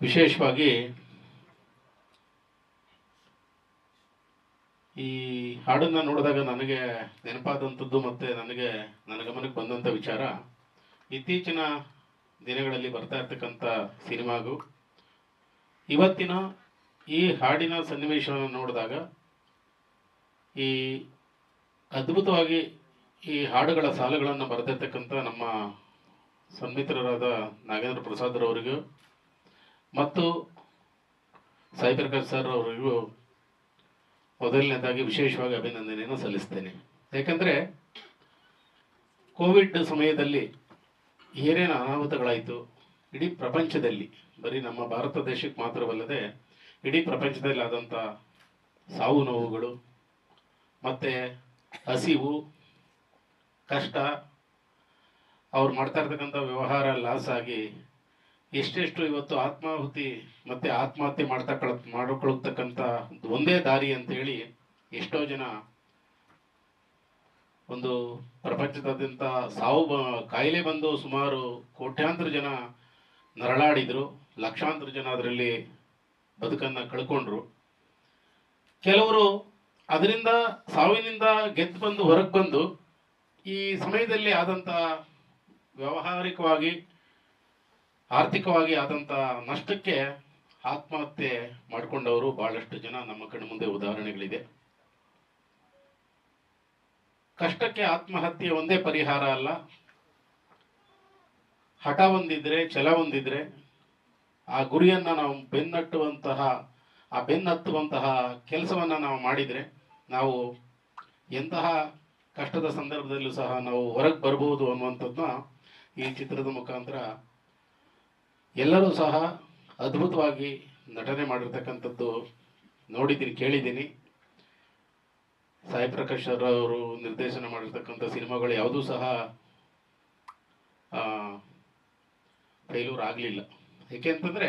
ವಿಶೇಷವಾಗಿ ಈ ಹಾಡನ್ನು ನೋಡಿದಾಗ ನನಗೆ ನೆನಪಾದಂಥದ್ದು ಮತ್ತು ನನಗೆ ನನ್ನ ಗಮನಕ್ಕೆ ಬಂದಂಥ ವಿಚಾರ. ಇತ್ತೀಚಿನ ದಿನಗಳಲ್ಲಿ ಬರ್ತಾ ಇರ್ತಕ್ಕಂಥ ಸಿನಿಮಾಗು, ಇವತ್ತಿನ ಈ ಹಾಡಿನ ಸನ್ನಿವೇಶವನ್ನು ನೋಡಿದಾಗ ಈ ಅದ್ಭುತವಾಗಿ ಈ ಹಾಡುಗಳ ಸಾಲುಗಳನ್ನು ಬರೆದಿರ್ತಕ್ಕಂಥ ನಮ್ಮ ಸನ್ಮಿತ್ರರಾದ ನಾಗೇಂದ್ರ ಪ್ರಸಾದ್ರವರಿಗೂ ಮತ್ತು ಸಾಯಿ ಪ್ರಕಾಶ್ ಸರ್ ಅವರಿಗೂ ಮೊದಲನೇದಾಗಿ ವಿಶೇಷವಾಗಿ ಅಭಿನಂದನೆಯನ್ನು ಸಲ್ಲಿಸ್ತೇನೆ. ಯಾಕಂದರೆ ಕೋವಿಡ್ ಸಮಯದಲ್ಲಿ ಏನೇನು ಅನಾಹುತಗಳಾಯಿತು, ಇಡೀ ಪ್ರಪಂಚದಲ್ಲಿ, ಬರೀ ನಮ್ಮ ಭಾರತ ದೇಶಕ್ಕೆ ಮಾತ್ರವಲ್ಲದೆ ಇಡೀ ಪ್ರಪಂಚದಲ್ಲಿ ಆದಂಥ ಸಾವು ನೋವುಗಳು, ಮತ್ತು ಹಸಿವು, ಕಷ್ಟ, ಅವ್ರು ಮಾಡ್ತಾ ಇರ್ತಕ್ಕಂಥ ವ್ಯವಹಾರ ಲಾಸ್ ಆಗಿ ಎಷ್ಟೆಷ್ಟು ಇವತ್ತು ಆತ್ಮಾಹುತಿ ಮತ್ತೆ ಆತ್ಮಹತ್ಯೆ ಮಾಡ್ತಾ ಕಳ ಮಾಡಿಕೊಳ್ತಕ್ಕಂಥ ಒಂದೇ ದಾರಿ ಅಂತೇಳಿ ಎಷ್ಟೋ ಜನ ಒಂದು ಪ್ರಪಂಚದಾದ್ಯಂತ ಸಾವು ಬ- ಕಾಯಿಲೆ ಬಂದು ಸುಮಾರು ಕೋಟ್ಯಾಂತರ ಜನ ನರಳಾಡಿದರು. ಲಕ್ಷಾಂತರ ಜನ ಅದರಲ್ಲಿ ಬದುಕನ್ನು ಕಳ್ಕೊಂಡ್ರು. ಕೆಲವರು ಅದರಿಂದ ಸಾವಿನಿಂದ ಗೆದ್ದು ಬಂದು ಹೊರಗೆ ಬಂದು ಈ ಸಮಯದಲ್ಲಿ ಆದಂಥ ವ್ಯಾವಹಾರಿಕವಾಗಿ ಆರ್ಥಿಕವಾಗಿ ಆದಂಥ ನಷ್ಟಕ್ಕೆ ಆತ್ಮಹತ್ಯೆ ಮಾಡಿಕೊಂಡವರು ಬಹಳಷ್ಟು ಜನ ನಮ್ಮ ಕಣ್ಣು ಮುಂದೆ ಉದಾಹರಣೆಗಳಿದೆ. ಕಷ್ಟಕ್ಕೆ ಆತ್ಮಹತ್ಯೆ ಒಂದೇ ಪರಿಹಾರ ಅಲ್ಲ. ಹಠ ಒಂದಿದ್ರೆ ಛಲ ಒಂದಿದ್ರೆ ಆ ಗುರಿಯನ್ನ ನಾವು ಬೆನ್ನಟ್ಟುವಂತಹ, ಆ ಬೆನ್ನತ್ತುವಂತಹ ಕೆಲಸವನ್ನ ನಾವು ಮಾಡಿದ್ರೆ ನಾವು ಎಂತಹ ಕಷ್ಟದ ಸಂದರ್ಭದಲ್ಲೂ ಸಹ ನಾವು ಹೊರಗೆ ಬರಬಹುದು ಅನ್ನುವಂಥದ್ದನ್ನ ಈ ಚಿತ್ರದ ಮುಖಾಂತರ ಎಲ್ಲರೂ ಸಹ ಅದ್ಭುತವಾಗಿ ನಟನೆ ಮಾಡಿರ್ತಕ್ಕಂಥದ್ದು ನೋಡಿದ್ದೀನಿ, ಕೇಳಿದ್ದೀನಿ. ಸಾಯಿ ಪ್ರಕಾಶ್ ಅವರು ನಿರ್ದೇಶನ ಮಾಡಿರ್ತಕ್ಕಂಥ ಸಿನಿಮಾಗಳು ಯಾವುದೂ ಸಹ ಫೇಲ್ಯೂರ್ ಆಗಲಿಲ್ಲ ಏಕೆಂತಂದರೆ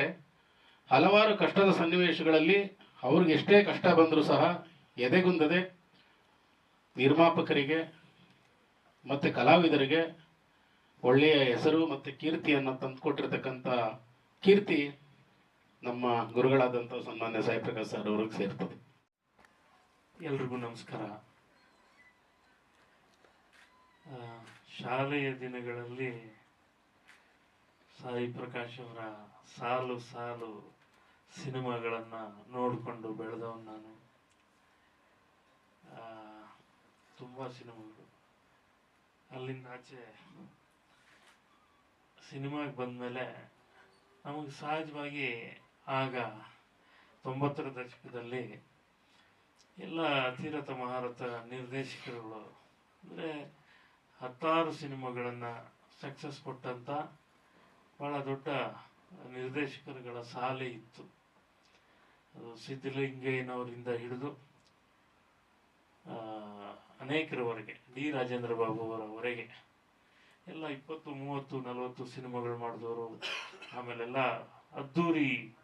ಹಲವಾರು ಕಷ್ಟದ ಸನ್ನಿವೇಶಗಳಲ್ಲಿ ಅವ್ರಿಗೆ ಎಷ್ಟೇ ಕಷ್ಟ ಬಂದರೂ ಸಹ ಎದೆಗುಂದದೆ ನಿರ್ಮಾಪಕರಿಗೆ ಮತ್ತು ಕಲಾವಿದರಿಗೆ ಒಳ್ಳೆಯ ಹೆಸರು ಮತ್ತು ಕೀರ್ತಿಯನ್ನು ತಂದುಕೊಟ್ಟಿರ್ತಕ್ಕಂಥ ಕೀರ್ತಿ ನಮ್ಮ ಗುರುಗಳಾದಂಥ ಸನ್ಮಾನ್ಯ ಸಾಯಿ ಪ್ರಕಾಶ್ ಸರ್ ಅವ್ರಿಗೆ ಸೇರ್ತದೆ. ಎಲ್ರಿಗೂ ನಮಸ್ಕಾರ. ಶಾಲೆಯ ದಿನಗಳಲ್ಲಿ ಸಾಯಿ ಪ್ರಕಾಶ್ ಅವರ ಸಾಲು ಸಾಲು ಸಿನಿಮಾಗಳನ್ನು ನೋಡಿಕೊಂಡು ಬೆಳೆದವನು ನಾನು. ತುಂಬ ಸಿನಿಮಾಗಳು. ಅಲ್ಲಿಂದ ಆಚೆ ಸಿನಿಮಾಗೆ ಬಂದಮೇಲೆ ನಮಗೆ ಸಹಜವಾಗಿ ಆಗ ತೊಂಬತ್ತರ ದಶಕದಲ್ಲಿ ಎಲ್ಲ ಅತಿರಥ ಮಹಾರಥ ನಿರ್ದೇಶಕರುಗಳು, ಅಂದರೆ ಹತ್ತಾರು ಸಿನಿಮಾಗಳನ್ನು ಸಕ್ಸಸ್ ಕೊಟ್ಟಂಥ ಭಾಳ ದೊಡ್ಡ ನಿರ್ದೇಶಕರುಗಳ ಸಾಲೆ ಇತ್ತು. ಅದು ಸಿದ್ಧಲಿಂಗಯ್ಯನವರಿಂದ ಹಿಡಿದು ಅನೇಕರವರೆಗೆ, ಡಿ ರಾಜೇಂದ್ರ ಬಾಬು ಅವರವರೆಗೆ ಎಲ್ಲ ಇಪ್ಪತ್ತು ಮೂವತ್ತು ನಲವತ್ತು ಸಿನಿಮಾಗಳು ಮಾಡಿದವರು. ಆಮೇಲೆಲ್ಲ ಅದ್ದೂರಿ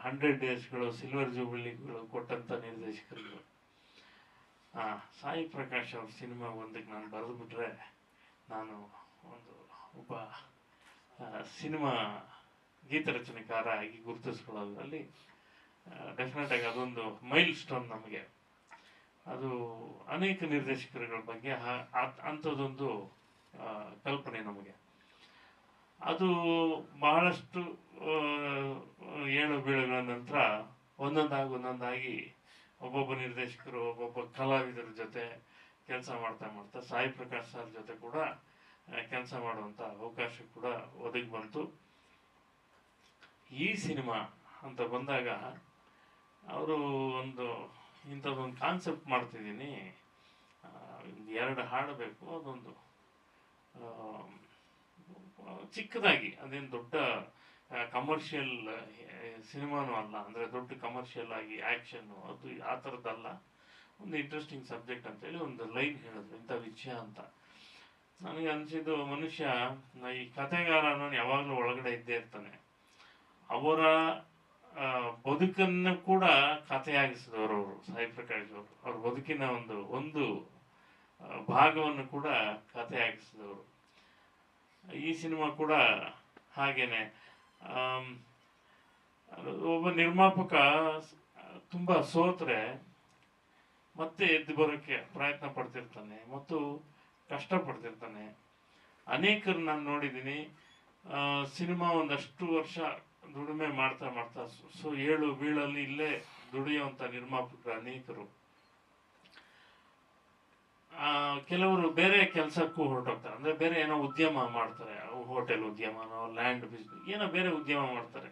ಹಂಡ್ರೆಡ್ ಡೇಸ್ಗಳು ಸಿಲ್ವರ್ ಜೂಬಿಲಿಗಳು ಕೊಟ್ಟಂಥ ನಿರ್ದೇಶಕರುಗಳು. ಆ, ಸಾಯಿ ಪ್ರಕಾಶ್ ಅವ್ರ ಸಿನಿಮಾ ಒಂದಕ್ಕೆ ನಾನು ಬರೆದು ಬಿಟ್ರೆ ನಾನು ಒಂದು ಒಬ್ಬ ಸಿನಿಮಾ ಸಿನಿಮಾ ಗೀತರಚನೆಕಾರ ಆಗಿ ಗುರುತಿಸ್ಕೊಳ್ಳೋದ್ರಲ್ಲಿ ಡೆಫಿನೆಟ್ ಆಗಿ ಅದೊಂದು ಮೈಲ್ ಸ್ಟೋನ್ ನಮಗೆ. ಅದು ಅನೇಕ ನಿರ್ದೇಶಕರುಗಳ ಬಗ್ಗೆ ಅಂಥದ್ದೊಂದು ಕಲ್ಪನೆ ನಮಗೆ. ಅದು ಬಹಳಷ್ಟು ಏಳು ಬೀಳುಗಳ ನಂತರ ಒಂದೊಂದಾಗಿ ಒಂದೊಂದಾಗಿ ಒಬ್ಬೊಬ್ಬ ನಿರ್ದೇಶಕರು, ಒಬ್ಬೊಬ್ಬ ಕಲಾವಿದರ ಜೊತೆ ಕೆಲಸ ಮಾಡ್ತಾ ಮಾಡ್ತಾ, ಸಾಯಿ ಪ್ರಕಾಶ್ ಸರ್ ಜೊತೆ ಕೂಡ ಕೆಲಸ ಮಾಡುವಂಥ ಅವಕಾಶ ಕೂಡ ಒದಗಿ ಬಂತು. ಈ ಸಿನಿಮಾ ಅಂತ ಬಂದಾಗ ಅವರು ಒಂದು ಇಂಥದ್ದೊಂದು ಕಾನ್ಸೆಪ್ಟ್ ಮಾಡ್ತಿದ್ದೀನಿ. ಎರಡು ಹಾಡಬೇಕು, ಅದೊಂದು. ಚಿಕ್ಕದಾಗಿ, ಅದೇನು ದೊಡ್ಡ ಕಮರ್ಷಿಯಲ್ ಸಿನಿಮಾನೂ ಅಲ್ಲ, ಅಂದರೆ ದೊಡ್ಡ ಕಮರ್ಷಿಯಲ್ ಆಗಿ ಆ್ಯಕ್ಷನ್ನು ಅದು ಆ ಥರದ್ದಲ್ಲ ಒಂದು ಇಂಟ್ರೆಸ್ಟಿಂಗ್ ಸಬ್ಜೆಕ್ಟ್ ಅಂತೇಳಿ ಒಂದು ಲೈನ್ ಹೇಳಿದ್ರು, ಇಂಥ ವಿಷಯ ಅಂತ. ನನಗೆ ಅನಿಸಿದ್ದು ಮನುಷ್ಯ ಈ ಕಥೆಗಾರ ನಾನು ಯಾವಾಗಲೂ ಒಳಗಡೆ ಇದ್ದೇ ಇರ್ತಾನೆ. ಅವರ ಬದುಕನ್ನು ಕೂಡ ಕಥೆಯಾಗಿಸಿದವರು ಸಾಯಿ ಪ್ರಕಾಶ್ ಅವರು. ಅವ್ರ ಬದುಕಿನ ಒಂದು ಒಂದು ಭಾಗವನ್ನು ಕೂಡ ಕಥೆಯಾಗಿಸಿದವರು ಈ ಸಿನಿಮಾ ಕೂಡ ಹಾಗೇನೆ. ಒಬ್ಬ ನಿರ್ಮಾಪಕ ತುಂಬ ಸೋತ್ರೆ, ಮತ್ತೆ ಎದ್ದು ಬರೋಕ್ಕೆ ಪ್ರಯತ್ನ ಪಡ್ತಿರ್ತಾನೆ, ಮತ್ತು ಕಷ್ಟಪಡ್ತಿರ್ತಾನೆ ಅನೇಕರು ನಾನು ನೋಡಿದ್ದೀನಿ ಸಿನಿಮಾ ಒಂದಷ್ಟು ವರ್ಷ ದುಡಿಮೆ ಮಾಡ್ತಾ ಮಾಡ್ತಾ ಸೊ- ಏಳು ಬೀಳಲ್ಲಿ ಇಲ್ಲೇ ದುಡಿಯುವಂಥ ನಿರ್ಮಾಪಕರು ಅನೇಕರು. ಕೆಲವರು ಬೇರೆ ಕೆಲಸಕ್ಕೂ ಹೊರಟೋಗ್ತಾರೆ. ಅಂದ್ರೆ ಬೇರೆ ಏನೋ ಉದ್ಯಮ ಮಾಡ್ತಾರೆ. ಹೋಟೆಲ್ ಉದ್ಯಮನೋ ಲ್ಯಾಂಡ್ ಬಿಸ್ನೆಸ್ ಏನೋ ಬೇರೆ ಉದ್ಯಮ ಮಾಡ್ತಾರೆ.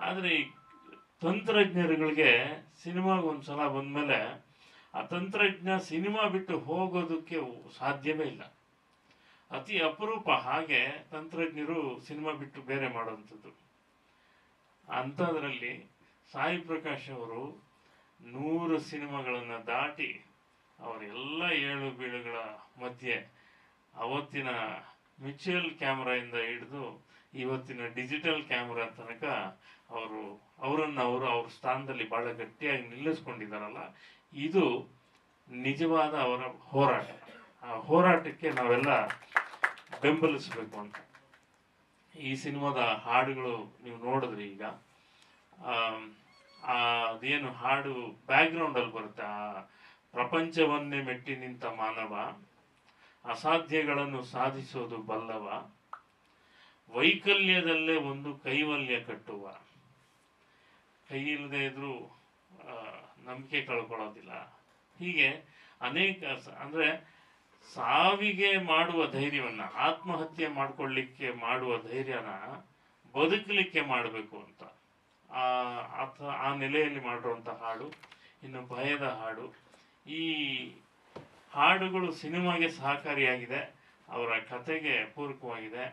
ಆದರೆ ಈ ತಂತ್ರಜ್ಞರುಗಳಿಗೆ ಸಿನಿಮಾಗೆ ಒಂದ್ಸಲ ಬಂದ್ಮೇಲೆ ಆ ತಂತ್ರಜ್ಞ ಸಿನಿಮಾ ಬಿಟ್ಟು ಹೋಗೋದಕ್ಕೆ ಸಾಧ್ಯವೇ ಇಲ್ಲ. ಅತಿ ಅಪರೂಪ ಹಾಗೆ ತಂತ್ರಜ್ಞರು ಸಿನಿಮಾ ಬಿಟ್ಟು ಬೇರೆ ಮಾಡುವಂಥದ್ದು. ಅಂಥದ್ರಲ್ಲಿ ಸಾಯಿ ಪ್ರಕಾಶ್ ಅವರು ನೂರು ಸಿನಿಮಾಗಳನ್ನು ದಾಟಿ ಅವರೆಲ್ಲ ಏಳು ಬೀಳುಗಳ ಮಧ್ಯೆ ಅವತ್ತಿನ ಮಿಚುವಲ್ ಕ್ಯಾಮ್ರಾಯಿಂದ ಹಿಡಿದು ಇವತ್ತಿನ ಡಿಜಿಟಲ್ ಕ್ಯಾಮ್ರಾ ತನಕ ಅವರು, ಅವರನ್ನು ಅವರು, ಅವ್ರ ಸ್ಥಾನದಲ್ಲಿ ಬಹಳ ಗಟ್ಟಿಯಾಗಿ ನಿಲ್ಲಿಸ್ಕೊಂಡಿದ್ದಾರಲ್ಲ, ಇದು ನಿಜವಾದ ಅವರ ಹೋರಾಟ. ಆ ಹೋರಾಟಕ್ಕೆ ನಾವೆಲ್ಲ ಬೆಂಬಲಿಸಬೇಕು ಅಂತ. ಈ ಸಿನಿಮಾದ ಹಾಡುಗಳು ನೀವು ನೋಡಿದ್ರಿ ಈಗ. ಅದೇನು ಹಾಡು ಬ್ಯಾಕ್ಗ್ರೌಂಡಲ್ಲಿ ಬರುತ್ತೆ, ಆ ಪ್ರಪಂಚವನ್ನೇ ಮೆಟ್ಟಿ ನಿಂತ ಮಾನವ ಅಸಾಧ್ಯಗಳನ್ನು ಸಾಧಿಸೋದು ಬಲ್ಲವ ವೈಕಲ್ಯದಲ್ಲೇ ಒಂದು ಕೈವಲ್ಯ ಕಟ್ಟುವ. ಕೈ ಇಲ್ಲದೆ ಇದ್ರೂ ಆ, ನಂಬಿಕೆ ಕಳ್ಕೊಳ್ಳೋದಿಲ್ಲ. ಹೀಗೆ ಅನೇಕ ಅಂದರೆ ಸಾವಿಗೆ ಮಾಡುವ ಧೈರ್ಯವನ್ನ ಆತ್ಮಹತ್ಯೆ ಮಾಡ್ಕೊಳ್ಳಿಕ್ಕೆ ಮಾಡುವ ಧೈರ್ಯನ ಬದುಕಲಿಕ್ಕೆ ಮಾಡಬೇಕು ಅಂತ. ಆ ಆ ನೆಲೆಯಲ್ಲಿ ಮಾಡಿರುವಂಥ ಹಾಡು ಇನ್ನು ಭಯದ ಹಾಡು ಈ ಹಾಡುಗಳು ಸಿನಿಮಾಗೆ ಸಹಕಾರಿಯಾಗಿದೆ. ಅವರ ಕತೆಗೆ ಪೂರಕವಾಗಿದೆ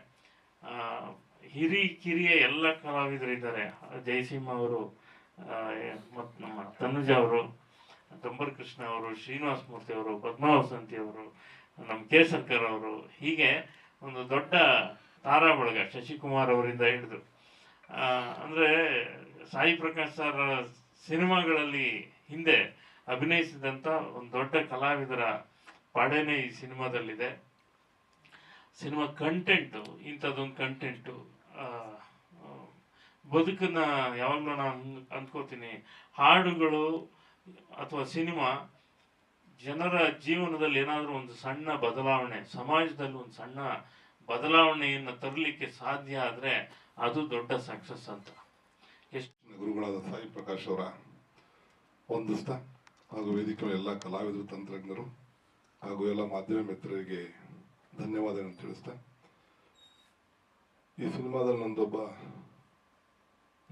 ಹಿರಿ ಕಿರಿಯ ಎಲ್ಲ ಕಲಾವಿದರಿದ್ದಾರೆ ಜಯಸಿಂಹ ಅವರು ಮತ್ತು ನಮ್ಮ ತನುಜ ಅವರು ಗಂಬರ್ ಕೃಷ್ಣ ಅವರು, ಶ್ರೀನಿವಾಸ ಮೂರ್ತಿ ಅವರು, ಪದ್ಮಾವಸಂತಿ ಅವರು, ನಮ್ಮ ಕೇಸರ್ಕರ್ ಅವರು, ಹೀಗೆ ಒಂದು ದೊಡ್ಡ ತಾರಾ ಬಳಗ ಶಶಿಕುಮಾರ್ ಅವರಿಂದ ಹಿಡಿದು. ಅಂದ್ರೆ ಸಾಯಿ ಪ್ರಕಾಶ್ ಸರ್ ಸಿನಿಮಾಗಳಲ್ಲಿ ಹಿಂದೆ ಅಭಿನಯಿಸಿದಂತ ಒಂದು ದೊಡ್ಡ ಕಲಾವಿದರ ಪಡೆನೇ ಈ ಸಿನಿಮಾದಲ್ಲಿದೆ. ಸಿನಿಮಾ ಕಂಟೆಂಟು ಇಂಥದ್ದೊಂದು ಕಂಟೆಂಟು ಬದುಕನ್ನ ಯಾವಾಗಲೂ ನಾನು ಅಂದ್ಕೋತೀನಿ ಹಾಡುಗಳು ಅಥವಾ ಸಿನಿಮಾ ಜನರ ಜೀವನದಲ್ಲಿ ಏನಾದರೂ ಒಂದು ಸಣ್ಣ ಬದಲಾವಣೆ, ಸಮಾಜದಲ್ಲಿ ಒಂದು ಸಣ್ಣ ಬದಲಾವಣೆಯನ್ನು ತರಲಿಕ್ಕೆ ಸಾಧ್ಯ ಆದರೆ ಅದು ದೊಡ್ಡ ಸಕ್ಸಸ್ ಅಂತ. ಎಷ್ಟು ಗುರುಗಳಾದ ಸಾಯಿ ಪ್ರಕಾಶ್ ಅವರ ವಂದಿಸ್ತಾ ಹಾಗೂ ವೇದಿಕೆಯ ಎಲ್ಲ ಕಲಾವಿದರು, ತಂತ್ರಜ್ಞರು ಹಾಗೂ ಎಲ್ಲ ಮಾಧ್ಯಮ ಮಿತ್ರರಿಗೆ ಧನ್ಯವಾದಗಳನ್ನು ತಿಳಿಸ್ತಾ. ಈ ಸಿನಿಮಾದಲ್ಲಿ ನಂದೊಬ್ಬ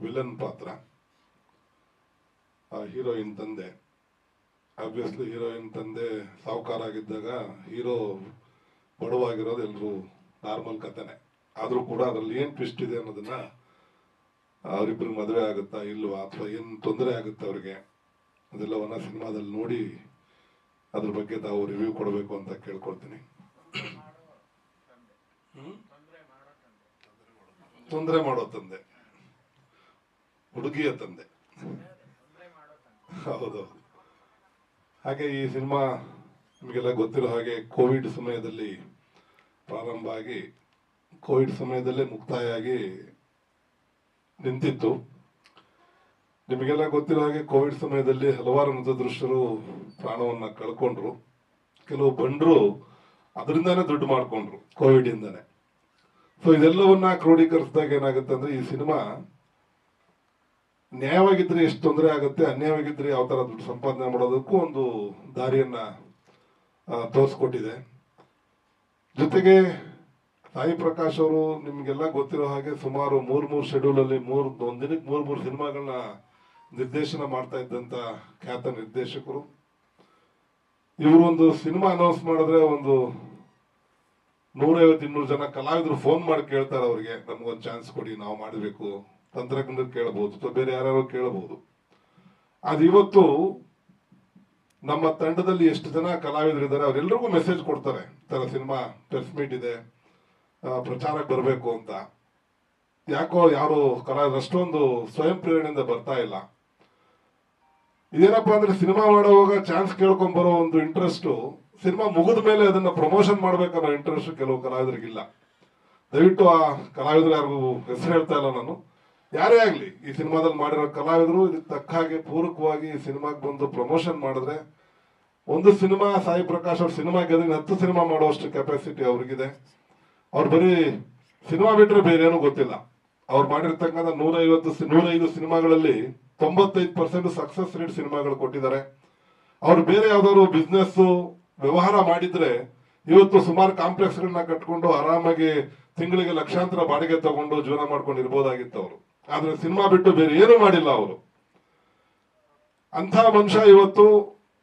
ವಿಲನ್ ಪಾತ್ರ. ಆ ಹೀರೋಯಿನ್ ತಂದೆ. ಆಬ್ವಿಯಸ್ಲಿ ಹೀರೋಯಿನ್ ತಂದೆ ಸಾಹುಕಾರ ಆಗಿದ್ದಾಗ ಹೀರೋ ಬಡವಾಗಿರೋದು ಎಲ್ಲರೂ ನಾರ್ಮಲ್ ಕಥೆನೆ. ಆದರೂ ಕೂಡ ಅದರಲ್ಲಿ ಏನು ಟ್ವಿಸ್ಟ್ ಇದೆ ಅನ್ನೋದನ್ನ ಅವರಿಬ್ಬರು ಮದುವೆ ಆಗುತ್ತಾ ಇಲ್ವಾ ಅಥವಾ ಏನು ತೊಂದರೆ ಆಗುತ್ತೆ ಅವ್ರಿಗೆ? ಅದೆಲ್ಲವನ್ನ ಸಿನಿಮಾದಲ್ಲಿ ನೋಡಿ ಅದ್ರ ಬಗ್ಗೆ ತಾವು ರಿವ್ಯೂ ಕೊಡಬೇಕು ಅಂತ ಕೇಳ್ಕೊಳ್ತೀನಿ. ತೊಂದರೆ ಮಾಡೋ ತಂದೆ. ಹುಡುಗಿಯ ತಂದೆ. ಹೌದು. ಹಾಗೆ ಈ ಸಿನಿಮಾ ನಿಮಗೆಲ್ಲ ಗೊತ್ತಿರೋ ಹಾಗೆ ಕೋವಿಡ್ ಸಮಯದಲ್ಲಿ ಪ್ರಾರಂಭ ಆಗಿ ಕೋವಿಡ್ ಸಮಯದಲ್ಲೇ ಮುಕ್ತಾಯ ಆಗಿ ನಿಂತಿತ್ತು. ನಿಮಗೆಲ್ಲ ಗೊತ್ತಿರೋ ಹಾಗೆ ಕೋವಿಡ್ ಸಮಯದಲ್ಲಿ ಹಲವಾರು ಮೃತದೃಷ್ಟರು ಪ್ರಾಣವನ್ನ ಕಳ್ಕೊಂಡ್ರು. ಕೆಲವು ಬಂಡ್ರು ಅದರಿಂದಾನೇ ದುಡ್ಡು ಮಾಡ್ಕೊಂಡ್ರು ಕೋವಿಡ್ ಇಂದಾನೆ. ಸೊ ಇದೆಲ್ಲವನ್ನ ಕ್ರೋಢೀಕರಿಸಿದಾಗ ಏನಾಗುತ್ತೆ ಅಂದ್ರೆ ಈ ಸಿನಿಮಾ ನ್ಯಾಯವಾಗಿದ್ರೆ ಎಷ್ಟು ತೊಂದರೆ ಆಗುತ್ತೆ, ಅನ್ಯಾಯವಾಗಿದ್ರೆ ಯಾವ ತರ ದುಡ್ಡು ಸಂಪಾದನೆ ಮಾಡೋದಕ್ಕೂ ಒಂದು ದಾರಿಯನ್ನ ತೋರಿಸ್ಕೊಟ್ಟಿದೆ. ಜೊತೆಗೆ ಸಾಯಿ ಪ್ರಕಾಶ್ ಅವರು ನಿಮ್ಗೆಲ್ಲ ಗೊತ್ತಿರೋ ಹಾಗೆ ಸುಮಾರು ಮೂರ್ ಮೂರು ಶೆಡ್ಯೂಲಲ್ಲಿ ಮೂರ್, ಒಂದ್ ದಿನಕ್ಕೆ ಮೂರ್ ಮೂರ್ ಸಿನಿಮಾಗಳನ್ನ ನಿರ್ದೇಶನ ಮಾಡ್ತಾ ಇದ್ದಂತ ಖ್ಯಾತ ನಿರ್ದೇಶಕರು. ಇವರು ಒಂದು ಸಿನಿಮಾ ಅನೌನ್ಸ್ ಮಾಡಿದ್ರೆ ಒಂದು ನೂರೈವತ್ತು, ಇನ್ನೂರು ಜನ ಕಲಾವಿದರು ಫೋನ್ ಮಾಡಿ ಕೇಳ್ತಾರೆ ಅವರಿಗೆ, ನಮ್ಗೊಂದು ಚಾನ್ಸ್ ಕೊಡಿ, ನಾವು ಮಾಡಬೇಕು. ತಂತ್ರಜ್ಞರು ಕೇಳಬಹುದು ಅಥವಾ ಬೇರೆ ಯಾರು ಕೇಳಬಹುದು ಅದು ಇವತ್ತು ನಮ್ಮ ತಂಡದಲ್ಲಿ ಎಷ್ಟು ಜನ ಕಲಾವಿದರಿದ್ದಾರೆ ಅವರೆಲ್ಲರಿಗೂ ಮೆಸೇಜ್ ಕೊಡ್ತಾರೆ ತರ ಸಿನಿಮಾ ಪ್ರೆಸ್ ಮೀಟ್ ಇದೆ ಪ್ರಚಾರಕ್ಕೆ ಬರಬೇಕು ಅಂತ. ಯಾಕೋ ಯಾರು ಕಲಾವಿದರು ಅಷ್ಟೊಂದು ಸ್ವಯಂ ಪ್ರೇರಣೆಯಿಂದ ಬರ್ತಾ ಇಲ್ಲ. ಇದೇನಪ್ಪ ಅಂದ್ರೆ ಸಿನಿಮಾ ಮಾಡುವಾಗ ಚಾನ್ಸ್ ಕೇಳ್ಕೊಂಡ್ ಬರೋ ಒಂದು ಇಂಟ್ರೆಸ್ಟ್ ಸಿನಿಮಾ ಮುಗಿದ ಮೇಲೆ ಅದನ್ನ ಪ್ರಮೋಷನ್ ಮಾಡ್ಬೇಕನ್ನೋ ಇಂಟ್ರೆಸ್ಟ್ ಕೆಲವು ಕಲಾವಿದರಿಗಿಲ್ಲ. ದಯವಿಟ್ಟು ಆ ಕಲಾವಿದರು ಯಾರಿಗೂ ಹೆಸರು ಹೇಳ್ತಾ ಇಲ್ಲ ನಾನು. ಯಾರೇ ಆಗ್ಲಿ, ಈ ಸಿನಿಮಾದಲ್ಲಿ ಮಾಡಿರೋ ಕಲಾವಿದರು ಇದಕ್ಕೆ ತಕ್ಕ ಹಾಗೆ ಪೂರಕವಾಗಿ ಈ ಸಿನಿಮಾಗೆ ಬಂದು ಪ್ರಮೋಷನ್ ಮಾಡಿದ್ರೆ ಒಂದು ಸಿನಿಮಾ, ಸಾಯಿ ಪ್ರಕಾಶ್ ಅವ್ರ ಸಿನಿಮಾ ಗೆದ್ರೆ ಹತ್ತು ಸಿನಿಮಾ ಮಾಡುವಷ್ಟು ಕೆಪಾಸಿಟಿ ಅವ್ರಿಗಿದೆ. ಅವ್ರು ಬರೀ ಸಿನಿಮಾ ಬಿಟ್ರೆ ಬೇರೆ ಏನೂ ಗೊತ್ತಿಲ್ಲ. ಅವ್ರು ಮಾಡಿರ್ತಕ್ಕಂಥ ನೂರೈವತ್ತು, ನೂರೈದು ಸಿನಿಮಾಗಳಲ್ಲಿ ತೊಂಬತ್ತೈದು ಪರ್ಸೆಂಟ್ ಸಕ್ಸಸ್ ರೇಟ್ ಸಿನಿಮಾಗಳು ಕೊಟ್ಟಿದ್ದಾರೆ. ಅವ್ರು ಬೇರೆ ಯಾವ್ದಾದ್ರು ಬಿಸ್ನೆಸ್ ವ್ಯವಹಾರ ಮಾಡಿದ್ರೆ ಇವತ್ತು ಸುಮಾರು ಕಾಂಪ್ಲೆಕ್ಸ್ ಗಳನ್ನ ಕಟ್ಕೊಂಡು ಆರಾಮಾಗಿ ತಿಂಗಳಿಗೆ ಲಕ್ಷಾಂತರ ಬಾಡಿಗೆ ತಗೊಂಡು ಜೀವನ ಮಾಡ್ಕೊಂಡು ಇರ್ಬೋದಾಗಿತ್ತು ಅವರು. ಆದ್ರೆ ಸಿನಿಮಾ ಬಿಟ್ಟು ಬೇರೆ ಏನು ಮಾಡಿಲ್ಲ ಅವರು. ಅಂತ ಮನುಷ್ಯ ಇವತ್ತು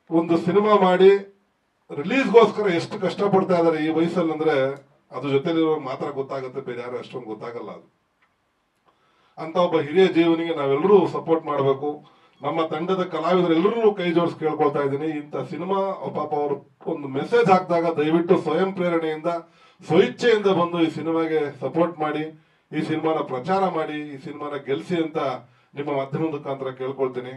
ಒಂದು ಸಿನಿಮಾ ಮಾಡಿ ರಿಲೀಸ್ಗೋಸ್ಕರ ಎಷ್ಟು ಕಷ್ಟಪಡ್ತಾ ಇದ್ದಾರೆ ಈ ವಯಸ್ಸಲ್ಲಿ ಅಂದ್ರೆ ಅದ್ರ ಜೊತೆಲಿರೋ ಮಾತ್ರ ಗೊತ್ತಾಗುತ್ತೆ, ಬೇರೆ ಯಾರು ಅಷ್ಟೊಂದು ಗೊತ್ತಾಗಲ್ಲ ಅದು. ಅಂತ ಒಬ್ಬ ಹಿರಿಯ ಜೀವನಿಗೆ ನಾವೆಲ್ಲರೂ ಸಪೋರ್ಟ್ ಮಾಡಬೇಕು. ನಮ್ಮ ತಂಡದ ಕಲಾವಿದರೆಲ್ಲರೂ ಕೈ ಜೋಡಿಸಿ ಕೇಳ್ಕೊಳ್ತಾ ಇದ್ದೀನಿ. ಇಂಥ ಸಿನಿಮಾ ಪಾಪ ಅವರು ಒಂದು ಮೆಸೇಜ್ ಹಾಕಿದಾಗ ದಯವಿಟ್ಟು ಸ್ವಯಂ ಪ್ರೇರಣೆಯಿಂದ, ಸ್ವಇಚ್ಛೆಯಿಂದ ಬಂದು ಈ ಸಿನಿಮಾಗೆ ಸಪೋರ್ಟ್ ಮಾಡಿ, ಈ ಸಿನಿಮಾನ ಪ್ರಚಾರ ಮಾಡಿ, ಈ ಸಿನಿಮಾನ ಗೆಲ್ಸಿ ಅಂತ ನಿಮ್ಮ ಮಾಧ್ಯಮದ ಮುಖಾಂತರ ಕೇಳ್ಕೊಳ್ತೀನಿ.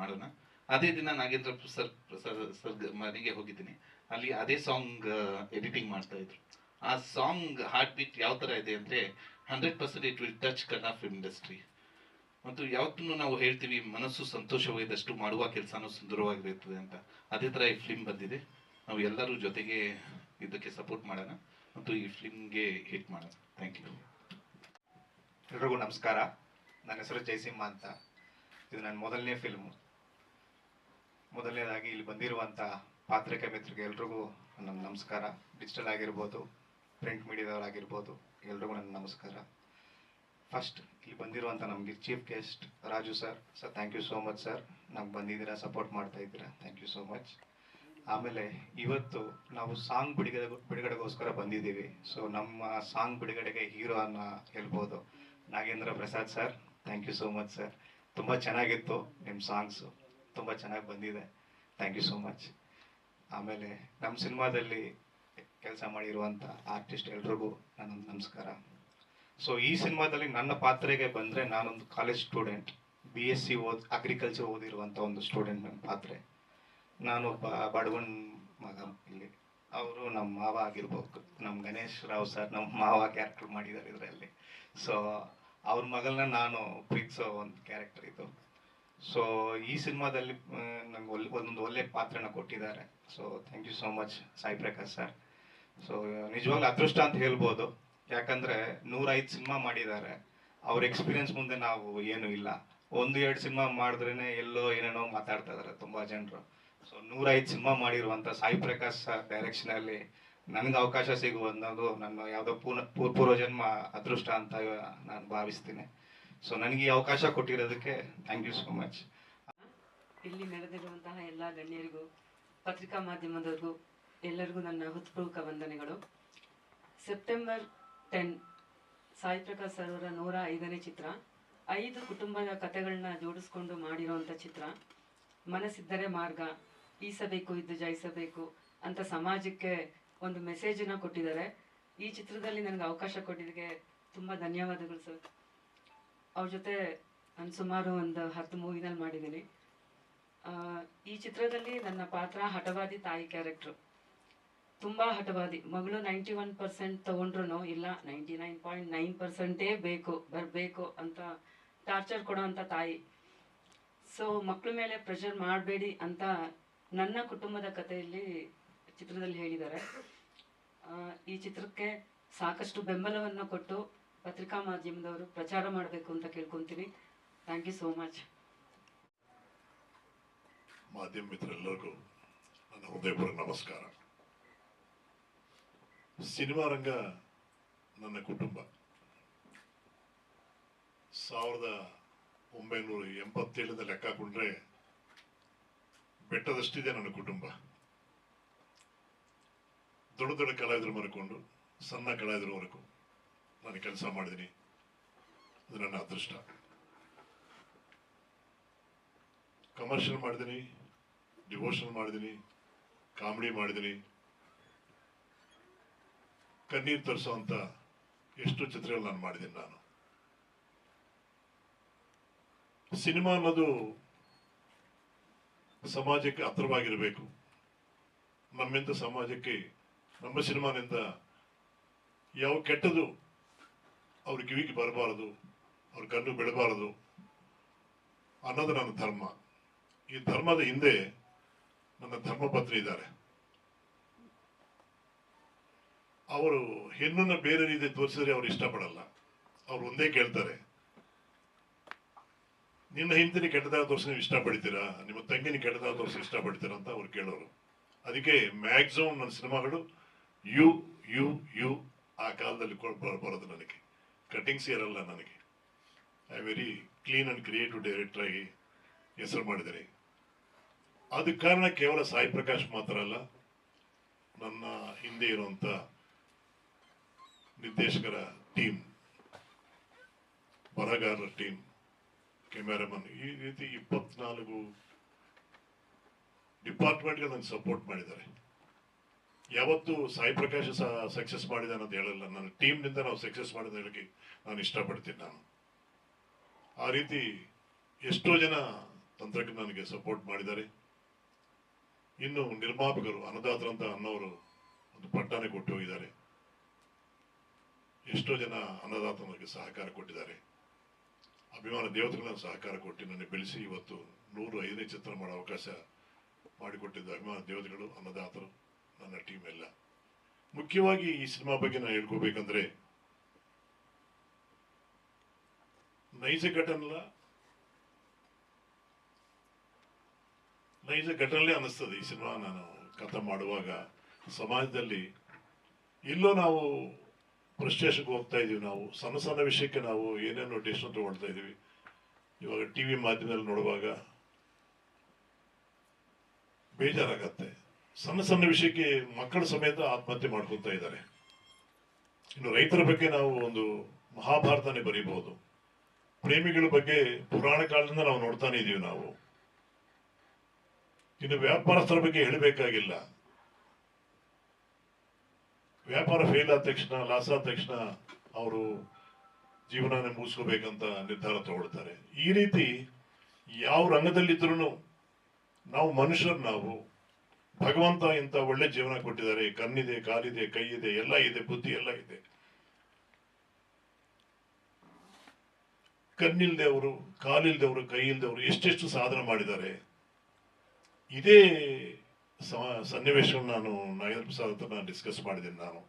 ಮಾಡೋಣ. ಅದೇ ದಿನ ನಾಗೇಂದ್ರ ಸರ್ ಸರ್ ಸರ್ ಮನೆಗೆ ಹೋಗಿದ್ದೀನಿ. ಅಲ್ಲಿ ಅದೇ ಸಾಂಗ್ ಎಡಿಟಿಂಗ್ ಮಾಡ್ತಾ ಇದ್ರು. ಆ ಸಾಂಗ್ ಹಾರ್ಟ್ ಬೀಟ್ ಯಾವ ತರ ಇದೆ ಅಂದ್ರೆ hundred percent it will touch Kannada film industry ಮತ್ತು ಯಾವತ್ತೂ ನಾವು ಹೇಳ್ತೀವಿ, ಮನಸ್ಸು ಸಂತೋಷವಾಗಿದ್ದಷ್ಟು ಮಾಡುವ ಕೆಲಸನೂ ಸುಂದರವಾಗಿರುತ್ತದೆ ಅಂತ. ಅದೇ ತರ ಈ ಫಿಲ್ಮ್ ಬಂದಿದೆ. ನಾವು ಎಲ್ಲರೂ ಜೊತೆಗೆ ಇದಕ್ಕೆ ಸಪೋರ್ಟ್ ಮಾಡೋಣ ಮತ್ತು ಈ ಫಿಲ್ಮ್ಗೆ ಹಿಟ್ ಮಾಡೋಣ. ಥ್ಯಾಂಕ್ ಯು ಎಲ್ರಿಗೂ ನಮಸ್ಕಾರ. ನನ್ನ ಹೆಸರು ಜಯಸಿಂಹ ಅಂತ. ಇದು ನನ್ನ ಮೊದಲನೇ ಫಿಲ್ಮು ಮೊದಲನೇದಾಗಿ ಇಲ್ಲಿ ಬಂದಿರುವಂಥ ಪಾತ್ರಿಕೆ ಮಿತ್ರರಿಗೆ ಎಲ್ರಿಗೂ ನನ್ನ ನಮಸ್ಕಾರ. ಡಿಜಿಟಲ್ ಆಗಿರ್ಬೋದು ಪ್ರಿಂಟ್ ಮೀಡಿಯಾದವರಾಗಿರ್ಬೋದು ಎಲ್ರಿಗೂ ನನ್ನ ನಮಸ್ಕಾರ. ಫಸ್ಟ್ ಇಲ್ಲಿ ಬಂದಿರುವಂಥ ನಮಗೆ chief guest Raju sir sir thank you so much sir ನಮ್ಗೆ ಬಂದಿದ್ದೀರಾ ಸಪೋರ್ಟ್ ಮಾಡ್ತಾ ಇದ್ದೀರಾ ಥ್ಯಾಂಕ್ ಯು ಸೋ ಮಚ್ ಆಮೇಲೆ ಇವತ್ತು ನಾವು ಸಾಂಗ್ ಬಿಡುಗಡೆ, ಬಿಡುಗಡೆಗೋಸ್ಕರ ಬಂದಿದ್ದೀವಿ. ಸೊ ನಮ್ಮ ಸಾಂಗ್ ಬಿಡುಗಡೆಗೆ ಹೀರೋ ಅನ್ನ ಹೇಳ್ಬೋದು Nagendra Prasad sir thank you so much sir ತುಂಬ ಚೆನ್ನಾಗಿತ್ತು ನಿಮ್ಮ ಸಾಂಗ್ಸು ತುಂಬ ಚೆನ್ನಾಗಿ ಬಂದಿದೆ. ಥ್ಯಾಂಕ್ ಯು ಸೋ ಮಚ್ ಆಮೇಲೆ ನಮ್ಮ ಸಿನಿಮಾದಲ್ಲಿ ಕೆಲಸ ಮಾಡಿರುವಂಥ ಆರ್ಟಿಸ್ಟ್ ಎಲ್ರಿಗೂ ನನ್ನೊಂದು ನಮಸ್ಕಾರ. ಸೊ ಈ ಸಿನಿಮಾದಲ್ಲಿ ನನ್ನ ಪಾತ್ರೆಗೆ ಬಂದರೆ ನಾನೊಂದು college student B S C ಓದ್ ಅಗ್ರಿಕಲ್ಚರ್ ಓದಿರುವಂಥ ಒಂದು ಸ್ಟೂಡೆಂಟ್ ನನ್ನ ಪಾತ್ರೆ. ನಾನೊಬ್ಬ ಬಡವನ್ ಮಗ ಇಲ್ಲಿ. ಅವರು ನಮ್ಮ ಮಾವ ಆಗಿರ್ಬೇಕು. ನಮ್ಮ ಗಣೇಶ್ ರಾವ್ ಸರ್ ನಮ್ಮ ಮಾವ ಕ್ಯಾರೆಕ್ಟರ್ ಮಾಡಿದ್ದಾರೆ ಇದರಲ್ಲಿ. ಸೊ ಅವ್ರ ಮಗಳನ್ನ ನಾನು ಪ್ರೀತಿಸೋ ಒಂದು ಕ್ಯಾರೆಕ್ಟರ್ ಇದು. ಸೊ ಈ ಸಿನಿಮಾದಲ್ಲಿ ನಂಗೆ ಒಳ್ಳೆ, ಒಂದೊಂದು ಒಳ್ಳೆ ಪಾತ್ರನ ಕೊಟ್ಟಿದ್ದಾರೆ. So thank you so much Sai Prakash sir. So ನಿಜವಾಗ್ಲೂ ಅದೃಷ್ಟ ಅಂತ ಹೇಳ್ಬೋದು. ಯಾಕಂದ್ರೆ ನೂರೈದು ಸಿನಿಮಾ ಮಾಡಿದ್ದಾರೆ. ಅವ್ರ ಎಕ್ಸ್ಪೀರಿಯನ್ಸ್ ಮುಂದೆ ನಾವು ಏನು ಇಲ್ಲ. ಒಂದು ಎರಡು ಸಿನಿಮಾ ಮಾಡಿದ್ರೇನೆ ಎಲ್ಲೋ ಏನೇನೋ ಮಾತಾಡ್ತಾ ಇದ್ದಾರೆ ತುಂಬಾ ಜನರು. ಸೊ ನೂರೈದು ಸಿನಿಮಾ ಮಾಡಿರುವಂತ ಸಾಯಿ ಪ್ರಕಾಶ್ ಸರ್ ಡೈರೆಕ್ಷನ್ ಅಲ್ಲಿ ನನಗೆ ಅವಕಾಶ ಸಿಗುವಂಥದ್ದು ನನ್ನ ಯಾವುದೋ ಪೂರ್ಣ ಪೂರ್- ಪೂರ್ವಜನ್ಮ ಅದೃಷ್ಟ ಅಂತ ನಾನು ಭಾವಿಸ್ತೀನಿ. ಸೊ ನನಗೆ ಈ ಅವಕಾಶ ಕೊಟ್ಟಿರೋದಕ್ಕೆ ಥ್ಯಾಂಕ್ ಯು ಸೋ ಮಚ್ ಇಲ್ಲಿ ನಡೆದಿರುವಂತಹ ಎಲ್ಲ ಗಣ್ಯರಿಗೂ, ಪತ್ರಿಕಾ ಮಾಧ್ಯಮದವರಿಗೂ ಎಲ್ಲರಿಗೂ ನನ್ನ ಹೃತ್ಪೂರ್ವಕ ವಂದನೆಗಳು. September ten Sai Prakash sir ಅವರ ನೂರ ಐದನೇ ಚಿತ್ರ. ಐದು ಕುಟುಂಬದ ಕಥೆಗಳನ್ನ ಜೋಡಿಸ್ಕೊಂಡು ಮಾಡಿರುವಂಥ ಚಿತ್ರ. ಮನಸ್ಸಿದ್ದರೆ ಮಾರ್ಗ, ಈಸಬೇಕು, ಇದ್ದು ಜಯಿಸಬೇಕು ಅಂತ ಸಮಾಜಕ್ಕೆ ಒಂದು ಮೆಸೇಜನ್ನು ಕೊಟ್ಟಿದ್ದಾರೆ. ಈ ಚಿತ್ರದಲ್ಲಿ ನನಗೆ ಅವಕಾಶ ಕೊಟ್ಟಿದ್ದಕ್ಕೆ ತುಂಬ ಧನ್ಯವಾದಗಳು ಸರ್. ಅವ್ರ ಜೊತೆ ನಾನು ಸುಮಾರು ಒಂದು ಹತ್ತು ಮೂವಿನಲ್ಲಿ ಮಾಡಿದ್ದೀನಿ. ಈ ಚಿತ್ರದಲ್ಲಿ ನನ್ನ ಪಾತ್ರ ಹಠವಾದಿ ತಾಯಿ ಕ್ಯಾರೆಕ್ಟ್ರು. ತುಂಬಾ ಹಠವಾದಿ ಮಗಳು ನೈಂಟಿ ಒನ್ ಪರ್ಸೆಂಟ್ ತಗೊಂಡ್ರು ಇಲ್ಲ ನೈಂಟಿ ನೈನ್ ಪಾಯಿಂಟ್ ನೈನ್ ಪರ್ಸೆಂಟೇ ಬೇಕು, ಬರಬೇಕು ಅಂತ ಟಾರ್ಚರ್ ಕೊಡೋವಂಥ ತಾಯಿ. ಸೊ ಮಕ್ಕಳ ಮೇಲೆ ಪ್ರೆಷರ್ ಮಾಡಬೇಡಿ ಅಂತ ನನ್ನ ಕುಟುಂಬದ ಕಥೆಯಲ್ಲಿ ಚಿತ್ರದಲ್ಲಿ ಹೇಳಿದ್ದಾರೆ. ಈ ಚಿತ್ರಕ್ಕೆ ಸಾಕಷ್ಟು ಬೆಂಬಲವನ್ನು ಕೊಟ್ಟು ಪತ್ರಿಕಾ ಮಾಧ್ಯಮದವರು ಪ್ರಚಾರ ಮಾಡಬೇಕು ಅಂತ ಕೇಳ್ಕೊತೀನಿ. ಥ್ಯಾಂಕ್ ಯು ಸೋ ಮಚ್ ಮಾಧ್ಯಮ ಮಿತ್ರರೆಲ್ಲರಿಗೂ ನನ್ನ ಹೃದಯಪೂರ್ವಕ ನಮಸ್ಕಾರ. ಸಿನಿಮಾ ರಂಗ ನನ್ನ ಕುಟುಂಬ. ಸಾವಿರದ ಒಂಬೈನೂರ ಎಂಬತ್ತೇಳಿಂದ ಲೆಕ್ಕ ಹಾಕೊಂಡ್ರೆ ಬೆಟ್ಟದಷ್ಟಿದೆ ನನ್ನ ಕುಟುಂಬ. ದೊಡ್ಡ ದೊಡ್ಡ ಕಲಾವಿದರು ಮರ್ಕೊಂಡು, ಸಣ್ಣ ಕಲಾವಿದರವರೆಗೂ ನಾನು ಕೆಲಸ ಮಾಡಿದ್ದೀನಿ. ಅದು ನನ್ನ ಅದೃಷ್ಟ. ಕಮರ್ಷಿಯಲ್ ಮಾಡಿದ್ದೀನಿ ಡಿವೋಷನ್ ಮಾಡಿದ್ದೀನಿ ಕಾಮಿಡಿ ಮಾಡಿದ್ದೀನಿ. ಕಣ್ಣೀರು ತರಿಸುವಂತ ಎಷ್ಟು ಚಿತ್ರಗಳು ನಾನು ಮಾಡಿದ್ದೀನಿ ನಾನು. ಸಿನಿಮಾ ಅನ್ನೋದು ಸಮಾಜಕ್ಕೆ ಹತ್ರವಾಗಿರಬೇಕು. ನಮ್ಮಿಂದ ಸಮಾಜಕ್ಕೆ, ನಮ್ಮ ಸಿನಿಮಾನಿಂದ ಯಾವ ಕೆಟ್ಟದು ಅವ್ರ ಕಿವಿಗೆ ಬರಬಾರದು, ಅವ್ರ ಕಣ್ಣು ಬಿಡಬಾರದು ಅನ್ನೋದು ನನ್ನ ಧರ್ಮ. ಈ ಧರ್ಮದ ಹಿಂದೆ ನನ್ನ ಧರ್ಮಪತ್ನಿ ಇದ್ದಾರೆ. ಅವರು ಹೆಣ್ಣನ್ನು ಬೇರೆ ರೀತಿ ತೋರಿಸಿದ್ರೆ ಅವ್ರು ಇಷ್ಟಪಡಲ್ಲ. ಅವ್ರು ಒಂದೇ ಕೇಳ್ತಾರೆ. ನಿನ್ನ ಹಿಂದಿನ ಕೆಟ್ಟದಾಗ ತೋರಿಸಿ ನೀವು ಇಷ್ಟಪಡ್ತೀರಾ? ನಿಮ್ಮ ತಂಗಿನ ಕೆಟ್ಟದಾಗ ತೋರಿಸಿ ಇಷ್ಟಪಡ್ತೀರಾ? ಅಂತ ಅವ್ರು ಕೇಳೋರು. ಅದಕ್ಕೆ ಮ್ಯಾಕ್ಸಿಮಮ್ ನನ್ನ ಸಿನಿಮಾಗಳು ಯು ಯು ಯು ಆ ಕಾಲದಲ್ಲಿ ಬರೋದು ನನಗೆ. ಕಟಿಂಗ್ಸ್ ಇರಲ್ಲ ನನಗೆ. I very clean and creative director ಆಗಿ ಹೆಸರು ಮಾಡಿದ್ದೀನಿ ಅದಕ್ಕೆ ಕಾರಣ ಕೇವಲ ಸಾಯಿ ಪ್ರಕಾಶ್ ಮಾತ್ರ ಅಲ್ಲ, ನನ್ನ ಹಿಂದೆ ಇರುವಂತ ನಿರ್ದೇಶಕರ ಟೀಮ್, ಬರಹಗಾರರ ಟೀಮ್, ಕ್ಯಾಮೆರಾಮನ್. ಈ ರೀತಿ ಇಪ್ಪತ್ನಾಲ್ಕು ಡಿಪಾರ್ಟ್ಮೆಂಟ್ಗಳು ನನಗೆ ಸಪೋರ್ಟ್ ಮಾಡಿದ್ದಾರೆ. ಯಾವತ್ತು ಸಾಯಿ ಪ್ರಕಾಶ್ ಸಕ್ಸಸ್ ಮಾಡಿದ ಅಂತ ಹೇಳಲ್ಲ. ನನ್ನ ಟೀಮ್ನಿಂದ ನಾವು ಸಕ್ಸಸ್ ಮಾಡಿದ ಹೇಳಕ್ಕೆ ನಾನು ಇಷ್ಟಪಡ್ತೀನಿ ನಾನು. ಆ ರೀತಿ ಎಷ್ಟೋ ಜನ ತಂತ್ರಜ್ಞ ನನಗೆ ಸಪೋರ್ಟ್ ಮಾಡಿದ್ದಾರೆ. ಇನ್ನು ನಿರ್ಮಾಪಕರು ಅನ್ನದಾತರಂತ ಅನ್ನೋರು ಒಂದು ಪಟ್ಟಾನೆ ಕೊಟ್ಟು ಹೋಗಿದ್ದಾರೆ. ಎಷ್ಟೋ ಜನ ಅನ್ನದಾತನಿಗೆ ಸಹಕಾರ ಕೊಟ್ಟಿದ್ದಾರೆ. ಅಭಿಮಾನ ದೇವತೆಗಳನ್ನ ಸಹಕಾರ ಕೊಟ್ಟು ನನ್ನ ಬೆಳೆಸಿ ಇವತ್ತು ನೂರು ಐದನೇ ಚಿತ್ರ ಮಾಡೋ ಅವಕಾಶ ಮಾಡಿಕೊಟ್ಟಿದ್ದ ಅಭಿಮಾನ ದೇವತೆಗಳು, ಅನ್ನದಾತರು, ನನ್ನ ಟೀಮ್ ಎಲ್ಲ. ಮುಖ್ಯವಾಗಿ ಈ ಸಿನಿಮಾ ಬಗ್ಗೆ ನಾನು ಹೇಳ್ಕೋಬೇಕಂದ್ರೆ, ನೈಜ ಘಟನಲ್ಲ, ನೈಜ ಘಟನೆ ಅನ್ನಿಸ್ತದೆ ಈ ಸಿನಿಮಾ ನಾನು ಕಥೆ ಮಾಡುವಾಗ. ಸಮಾಜದಲ್ಲಿ ಇಲ್ಲೋ ನಾವು ಫ್ರಸ್ಟ್ರೇಷನ್ಗೆ ಹೋಗ್ತಾ ಇದೀವಿ ನಾವು. ಸಣ್ಣ ಸಣ್ಣ ವಿಷಯಕ್ಕೆ ನಾವು ಏನೇನೋ ಡಿಸಿಷನ್ ತಗೊಳ್ತಾ ಇದೀವಿ ಇವಾಗ ಟಿವಿ ಮಾಧ್ಯಮದಲ್ಲಿ ನೋಡುವಾಗ ಬೇಜಾರಾಗತ್ತೆ. ಸಣ್ಣ ಸಣ್ಣ ವಿಷಯಕ್ಕೆ ಮಕ್ಕಳ ಸಮೇತ ಆತ್ಮಹತ್ಯೆ ಮಾಡ್ಕೊತಾ ಇದ್ದಾರೆ. ಇನ್ನು ರೈತರ ಬಗ್ಗೆ ನಾವು ಒಂದು ಮಹಾಭಾರತನೇ ಬರೀಬಹುದು. ಪ್ರೇಮಿಗಳ ಬಗ್ಗೆ ಪುರಾಣ ಕಾಲದಿಂದ ನಾವು ನೋಡ್ತಾನೆ ಇದೀವಿ ನಾವು. ಇನ್ನು ವ್ಯಾಪಾರಸ್ಥರ ಬಗ್ಗೆ ಹೇಳಬೇಕಾಗಿಲ್ಲ. ವ್ಯಾಪಾರ ಫೇಲ್ ಆದ ತಕ್ಷಣ ಲಾಸ್ ಆದ ತಕ್ಷಣ ಅವರು ಜೀವನನ ಮುಗಿಸ್ಕೋಬೇಕಂತ ನಿರ್ಧಾರ ತಗೊಳ್ತಾರೆ. ಈ ರೀತಿ ಯಾವ ರಂಗದಲ್ಲಿದ್ರು ನಾವು ಮನುಷ್ಯರು ನಾವು, ಭಗವಂತ ಇಂಥ ಒಳ್ಳೆ ಜೀವನ ಕೊಟ್ಟಿದ್ದಾರೆ. ಕಣ್ಣಿದೆ, ಕಾಲಿದೆ ಕೈ ಇದೆ ಎಲ್ಲ ಇದೆ, ಬುದ್ಧಿ ಎಲ್ಲ ಇದೆ. ಕಣ್ಣಿಲ್ದವರು ಕಾಲಿಲ್ದವರು ಕೈ ಇಲ್ದವರು ಎಷ್ಟೆಷ್ಟು ಸಾಧನೆ ಮಾಡಿದ್ದಾರೆ. ಇದೇ ಸನ್ನಿವೇಶವನ್ನು ನಾನು ನಾಗೇಂದ್ರ ಪ್ರಸಾದ್ ಹತ್ರ ಡಿಸ್ಕಸ್ ಮಾಡಿದ್ದೀನಿ ನಾನು.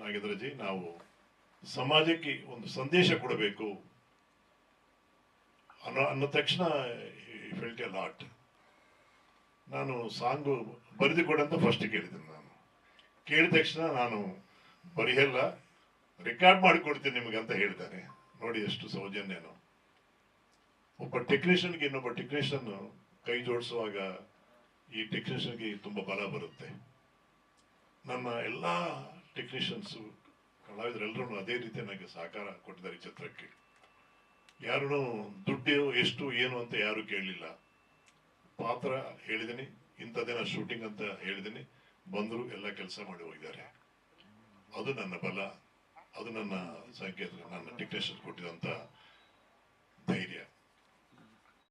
ನಾಗೇಂದ್ರಜಿ, ನಾವು ಸಮಾಜಕ್ಕೆ ಒಂದು ಸಂದೇಶ ಕೊಡಬೇಕು. ಅನ್ನೋ ಅನ್ನೋ ತಕ್ಷಣ ಫೆಲ್ಟ್ ಎ ಲಾಟ್ ನಾನು ಸಾಂಗು ಬರೆದು ಕೊಡಂತ ಫಸ್ಟ್ ಕೇಳಿದ್ದೀನಿ ನಾನು. ಕೇಳಿದ ತಕ್ಷಣ ನಾನು ಬರೆಯಲ್ಲ ರೆಕಾರ್ಡ್ ಮಾಡಿಕೊಡ್ತೀನಿ ನಿಮಗೆ ಅಂತ ಹೇಳ್ತಾರೆ ನೋಡಿ ಎಷ್ಟು ಸೌಜನ್ಯನು ಒಬ್ಬ ಟೆಕ್ನಿಷಿಯನ್ಗೆ ಇನ್ನೊಬ್ಬ ಟೆಕ್ನಿಷಿಯನ್ ಕೈ ಜೋಡಿಸುವಾಗ ಈ ಟೆಕ್ನಿಷಿಯನ್ಗೆ ತುಂಬಾ ಬಲ ಬರುತ್ತೆ. ನನ್ನ ಎಲ್ಲ ಟೆಕ್ನಿಷಿಯನ್ಸ್ ಕಲಾವಿದರೆಲ್ಲರೂ ಅದೇ ರೀತಿ ನನಗೆ ಸಹಕಾರ ಕೊಟ್ಟಿದ್ದಾರೆ ಈ ಚಿತ್ರಕ್ಕೆ ಯಾರೂ ದುಡ್ಡು ಎಷ್ಟು, ಏನು ಅಂತ ಯಾರು ಕೇಳಲಿಲ್ಲ ಪಾತ್ರ ಹೇಳಿದ್ದೀನಿ ಇಂಥದ್ದೇನ ಶೂಟಿಂಗ್ ಅಂತ ಹೇಳಿದ್ದೀನಿ. ಬಂದರು ಎಲ್ಲ ಕೆಲಸ ಮಾಡಿ ಹೋಗಿದ್ದಾರೆ. ಅದು ನನ್ನ ಬಲ, ಅದು ನನ್ನ ಸಂಕೇತ, ನನ್ನ ಟೆಕ್ನಿಷಿಯನ್ ಕೊಟ್ಟಿದಂತ ಧೈರ್ಯ.